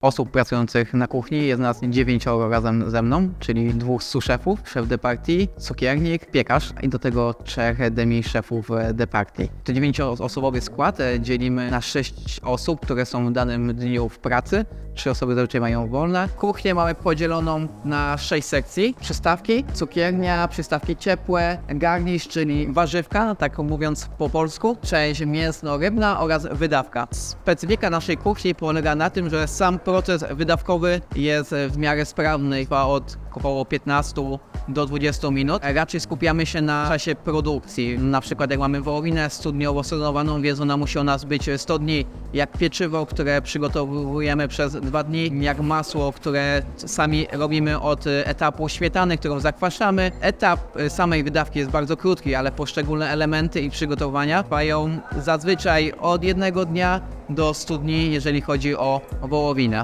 osób pracujących na kuchni. Jest nas dziewięcioro razem ze mną, czyli dwóch suszefów, szef de cukiernik, piekarz i do tego trzech demi szefów de partii. To dziewięcioosobowy skład e, dzielimy na sześć osób, które są w danym dniu w pracy. Trzy osoby zazwyczaj mają wolne. Kuchnię mamy podzieloną na sześć sekcji. Przystawki, cukiernia, przystawki ciepłe, garnisz, czyli warzywka, tak mówiąc po polsku, część mięsno-rybna oraz wydawka. Specyfika naszej kuchni polega na tym, że sam proces wydawkowy jest w miarę sprawny, trwa od około 15 do 20 minut. Raczej skupiamy się na czasie produkcji. Na przykład jak mamy wołowinę studniowo sezonowaną, więc ona musi u nas być 100 dni. Jak pieczywo, które przygotowujemy przez dwa dni, jak masło, które sami robimy od e, etapu śmietany, którą zakwaszamy. Etap e, samej wydawki jest bardzo krótki, ale poszczególne elementy i przygotowania trwają zazwyczaj od jednego dnia do 100 dni, jeżeli chodzi o wołowinę.